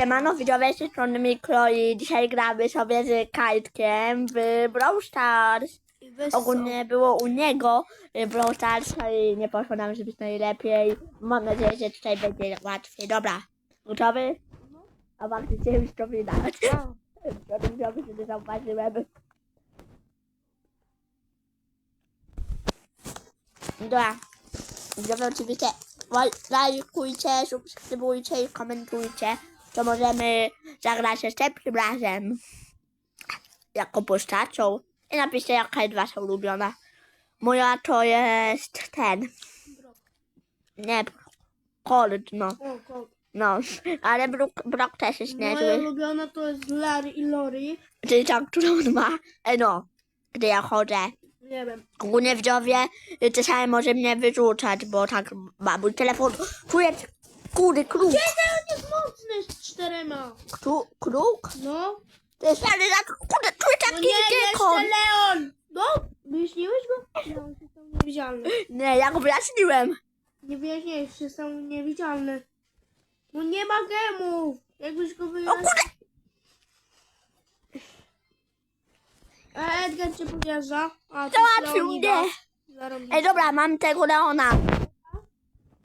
Siemano, widzowie z tej strony Mikro i dzisiaj gramy sobie z Kajtkiem w Brawl Stars. Ogólnie było u niego Brawl Stars i nie poszło nam zbyt najlepiej. Mam nadzieję, że tutaj będzie łatwiej. Dobra, gotowy? A faktycznie już to widać. Widzowie, że nie zauważyłem. Dobra, widzowie oczywiście lajkujcie, subskrybujcie i komentujcie, to możemy zagrać następnym razem jako postacią i napiszcie jaka jest wasza ulubiona. Moja to jest ten, nie, Colt, no, no, ale Brook, Brock też jest Moja niezły, ulubiona to jest Larry i Lori. czyli ta, którą on ma, e, no, gdy ja chodzę. Nie wiem. Ogólnie widzowie y, czasami może mnie wyrzucać, bo tak ma mój telefon. Czuję kury, kruk, Kiedy on jest mocny z czterema? kruk, kruk. No. To jest ale tak, kurde, czuję No taki nie, jeszcze gekon. Leon! No? Wyjaśniłeś go? No, on niewidzialny. Nie, ja go wyjaśniłem. Nie wyjaśniłeś, się stał niewidzialny. No nie ma gemów! Jakbyś go O wyjaśnił. kurde, Edgar cię podjeżdża. A, to załatwił mnie. Ej, dobra, mam tego Leona.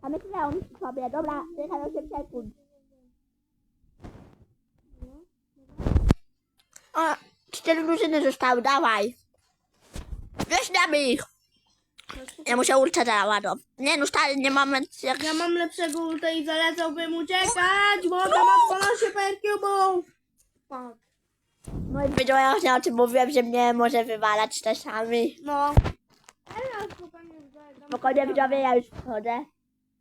Mamy Leon przy sobie, dobra, czekaj 8 sekund. O, cztery drużyny zostały, dawaj. Weźmiemy ich. Ja muszę ulta załadować. Nie no, stary, nie mamy jak... Ja mam lepszego ulta i zalecałbym uciekać, bo to ma 12 percubów. Fuck. No i wiedziałem właśnie o tym mówiłem, że mnie może wywalać czasami. No. Ale ja spokojnie wzajdę. Spokojnie widzowie, ja już wchodzę.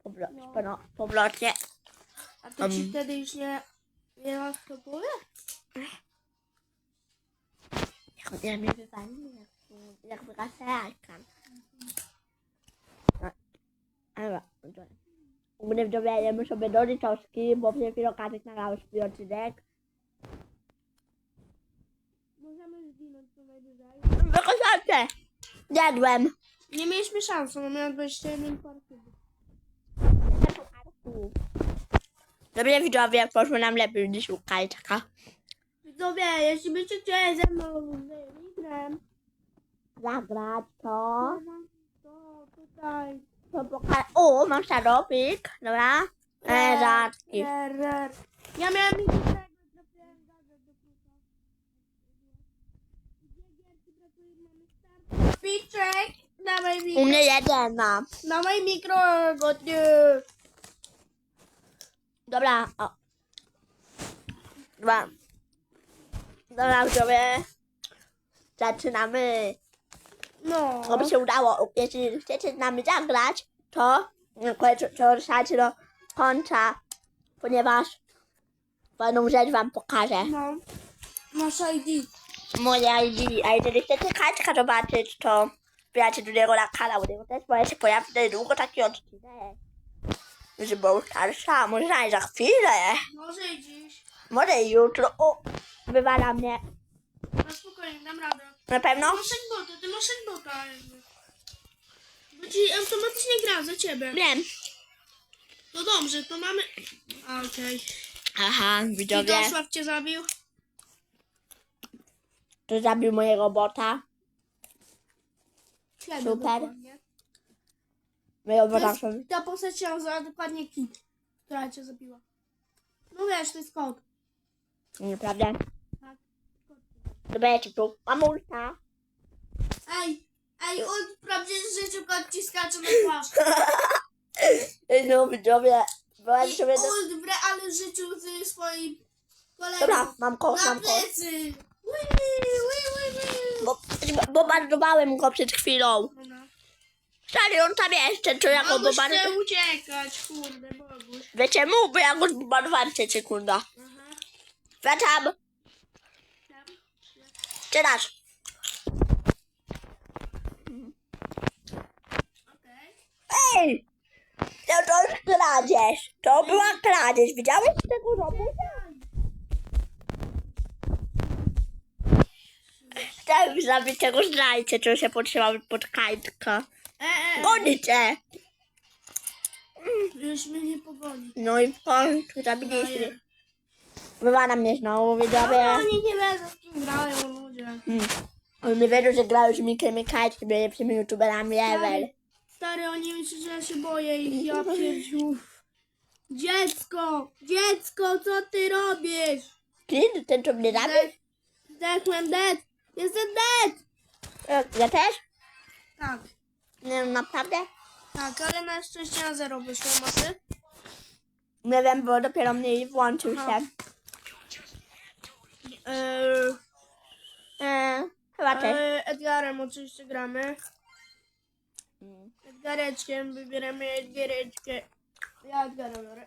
Poblo No. no. Powrotnie. A to ci Um. wtedy już nie... Masz to? Jak ja mnie wywali, jak, wygasę ekran. No. Dobra. Ogólnie widzowie, jemy sobie do liczowski, bo przed chwilą Katek nagrał swój odcinek. Możemy zginąć co najwyżej. Wykoszalcie! Jadłem. Nie mieliśmy szans, bo miałem 21 percubów. Dobrze widzowie, poszło nam lepiej niż u Kajtka. Widzowie, jeśli byście chcieli ze mną Ligrem, Zagrać to. to tutaj... To poka- o, mam szarowik, dobra? E, rzadki. RR. Ja miałem Piczek, dawaj U mikro. mnie jeden mam. Dawaj mikro, godziu. Dobra, o. Dwa. Dobra, widzowie. Zaczynamy. No. Oby się udało. Jeśli chcecie z nami zagrać, to to ruszajcie do końca, ponieważ pewną rzecz wam pokażę. No. Masz ID. Moje ID. A jeżeli chcecie Kajtka zobaczyć, to wbijacie do niego na kanał. Też bo ja się pojawi niedługo taki odcinek. Że był starsza, może nawet za chwilę. Może i dziś. Może jutro. O, wywala mnie. No spokojnie, dam radę. Na pewno? Masz bota, ty masz bota. Bo ci automatycznie gra za ciebie. Wiem. No dobrze, to mamy... A, Okej. Aha, Okay. widzowie. Widosław cię zabił. To zabił mojego bota. Ciebie Super. dokładnie. Mojego To bota jest, są... ta postać się nazywa dokładnie Kit, która cię zabiła. No wiesz, to jest kot. Nieprawda? Tak. Dobra, ja ci tu. Mam ulta. Ej, ej, on w prawdziwym życiu kot ci skacze na twarz. Ej, No, widzowie. Byłem I sobie do... ult w realnym życiu z swoim kolegą. Dobra, mam kosz, Na mam kosz. plecy. Ui, ui, ui, ui. Bo, bombardowałem go przed chwilą. Dobra. Stary, on tam jeszcze, to ja go Boguś chce bombardowałem. uciekać, kurde, Boguś. Wiecie mu, bo ja go zbombardowałem przed sekundą. Aha. Wracam. Teraz. Okej. Ej! No to już kradzież. To była kradzież. Widziałeś tego robusa? Chciałem zabić tego zdrajcę, co się potrzymał pod kajtka. Gonicie! Już mnie nie pogoni. No i w końcu zabiliśmy. Wywala mnie znowu, widzowie. Oni nie wiedzą z kim grają ludzie. Hmm. Oni wiedzą, że grają z Mikiem i Kajkiem, najlepszymi youtuberami ever. Stary, oni myślą, że ja się boję ich, ja pierdziu. Dziecko! Dziecko, co ty robisz? Klin, ten co mnie zabił? Zdech- Zdechłem dead! Jestem dead! E, Ja też? Tak, Nie naprawdę? tak, ale na szczęście na zero wyszło masy. Nie wiem, bo dopiero mnie włączył się. Eee, E, chyba też. eee, Edgarem oczywiście gramy. Mm. Edgareczkiem wybieramy Edgareczkę. Ja Edgara biorę.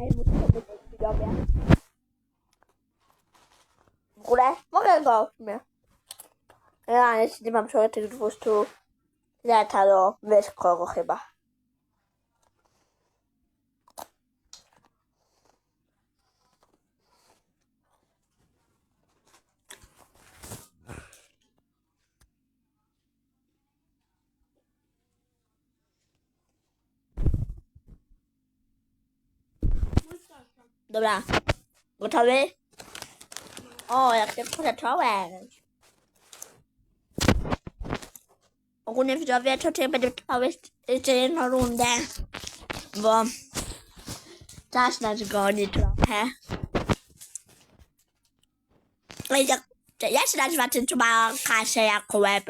Ej, muszę sobie coś widzowie. Ogóle mogę go w sumie. Ja nie mam sobie tych 200 lata do wiesz kogo chyba. Dobra. Gotowy? O, jak szybko zacząłeś. Ogólnie widzowie, to czy będę trwały jeszcze jedną rundę, bo czas nas goni trochę. No jak, jak się nazywa ten, co ma kasę jako łeb?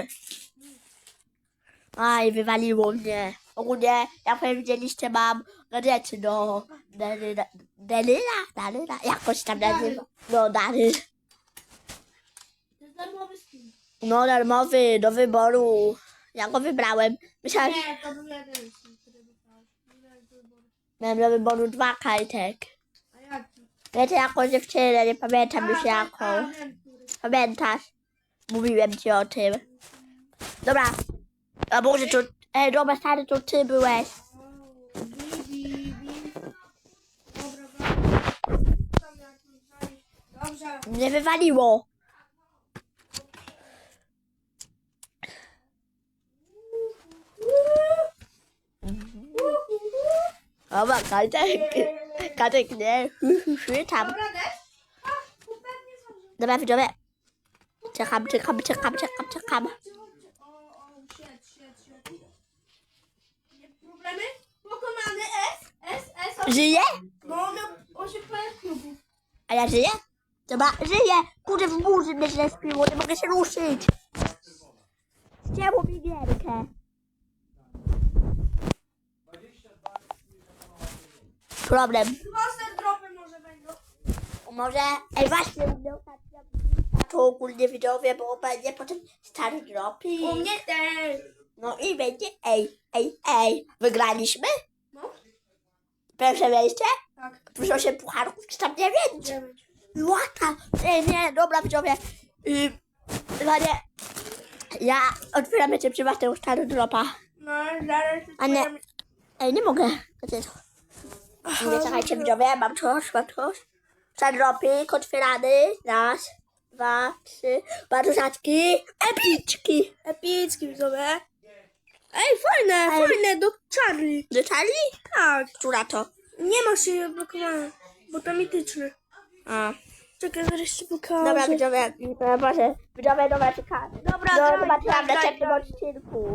Aj, wywaliło mnie. Ogólnie, jak powiedzieliście, mam gadżety do Daryla, Daryla, Daryla, jakoś tam nazywa. No, Daryl. To jest darmowy skin. No, darmowy, do wyboru. Ja go wybrałem. Myślałem, że Nie, to był jeden skin, który dostałeś. Nie miałeś wyboru. miałem do wyboru dwa kajtek. A jaki? Wiecie, jaką dziewczynę, nie pamiętam już A, jaką. A, wiem, który. Pamiętasz? Mówiłem ci o tym. Dobra. A może to... Ej, dobra, stary, to ty byłeś. Bibi, Bibi. Dobra, dobra. Tam. Dobrze. Mnie wywaliło. Dobra, kajtek. Kajtek, nie. Tam. Dobra, widzowie. Czekam, czekam, czekam, czekam, czekam. Problemy? Pokonany S, S, S. Żyje? No, miał 8 klubów. A ja żyję? Dobra, żyję. Kurde, w burzy mnie źle spiło, nie mogę się ruszyć. Chciało mi gierkę. Problem. Monster dropy może będą. Może, ej właśnie, u mnie ostatnio to ogólnie widzowie, bo będzie potem stary dropi. U mnie też. No i będzie, ej, ej, ej. Wygraliśmy? No, Pierwsze miejsce? tak. Plus 8 pucharków, czy tam 9? Dziewięć. Łata! Nie, nie, dobra widzowie. Yy, chyba nie. Ja otwieram jeszcze przy was tego stary dropa. No, zaraz A nie. Ej, nie mogę. To jest... Nie, czekajcie widzowie, mam coś, mam coś. Stary dropik otwierany. Raz, dwa, trzy. Bardzo rzadki. Epiczki. Epicki widzowie. Ej, fajne, Ej. fajne, do Charlie. Do Charlie? Tak. Która to? Nie ma się blokowane, bo to mityczny. A. Czekaj, zaraz ci pokażę. Dobra widzowie, proszę. Widzowie, dobra, czekamy. Dobra, Do graj, zobaczenia w następnym odcinku.